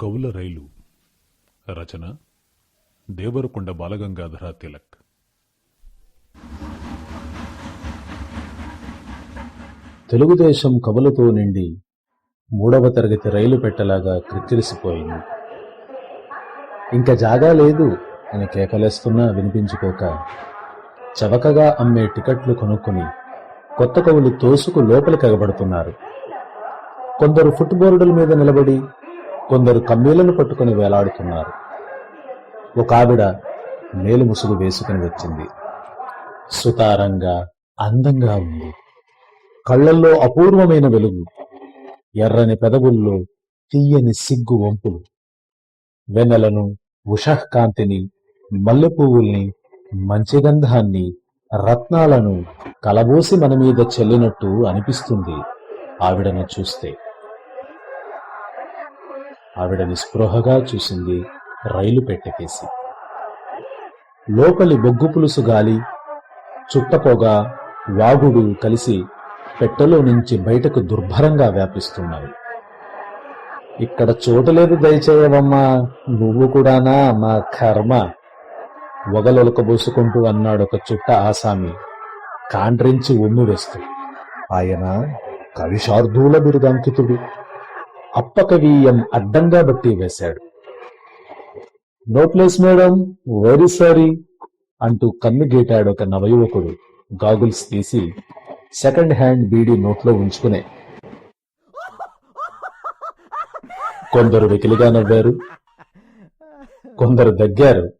కవుల రైలు. రచన దేవరకొండ బాలగంగాధర తిలక్. తెలుగుదేశం కవులతో నిండి మూడవ తరగతి రైలు పెట్టలాగా క్రిక్కిరిసిపోయింది ఇంకా జాగా లేదు అని కేకలేస్తున్నా వినిపించుకోక చవకగా అమ్మే టికెట్లు కొనుక్కొని కొత్త కవులు తోసుకు లోపలికి ఎగబడుతున్నారు. కొందరు ఫుట్బోర్డుల మీద నిలబడి కొందరు కమ్మీలను పట్టుకొని వేలాడుతున్నారు. ఒక ఆవిడ మేలు ముసుగు వేసుకుని వచ్చింది. సుతారంగా అందంగా ఉంది. కళ్ళల్లో అపూర్వమైన వెలుగు ఎర్రని పెదవుల్లో తీయని సిగ్గు వంపులు. వెన్నెలను ఉషఃకాంతిని మల్లెపువ్వుల్ని మంచి గంధాన్ని రత్నాలను కలబోసి మన మీద చెల్లినట్టు అనిపిస్తుంది ఆవిడను చూస్తే. ఆవిడ నిస్పృహగా చూసింది రైలు పెట్టకేసి. లోపలి బొగ్గు పులుసు గాలి చుట్టపోగా వాగుడు కలిసి పెట్టెలో నుంచి బయటకు దుర్భరంగా వ్యాపిస్తున్నాయి ఇక్కడ చోటలేదు దయచేయవమ్మా నువ్వు కూడానా మా కర్మ. ఒగలొలకబోసుకుంటూ అన్నాడు ఒక చుట్ట ఆసామి కాండ్రించి ఉమ్మి వేస్తూ. ఆయన కవిశార్దూల బిరుదాంకితుడు. అప్పకవీయం అడ్డంగా బట్టి వేశాడు. No place madam. Very sorry అంటూ కన్ను గీటాడు ఒక నవయువకుడు. గాగుల్స్ తీసి సెకండ్ హ్యాండ్ బీడీ నోట్లో ఉంచుకునే. కొందరు వెకిలిగా నవ్వారు. కొందరు దగ్గారు.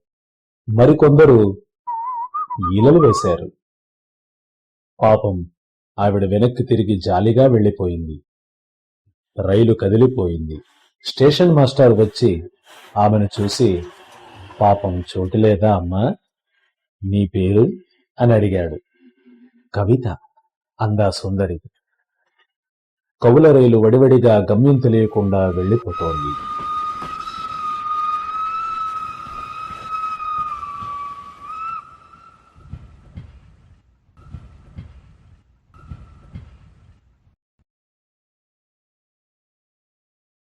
మరికొందరు ఈలలు వేశారు. పాపం ఆవిడ వెనక్కి తిరిగి జాలిగా వెళ్ళిపోయింది. రైలు కదిలిపోయింది. స్టేషన్ మాస్టర్ వచ్చి ఆమెను చూసి పాపం చోటు లేదా అమ్మా? నీ పేరు? అని అడిగాడు. కవిత అందా సుందరి. కవుల రైలు వడివడిగా గమ్యం తెలియకుండా వెళ్ళిపోతోంది.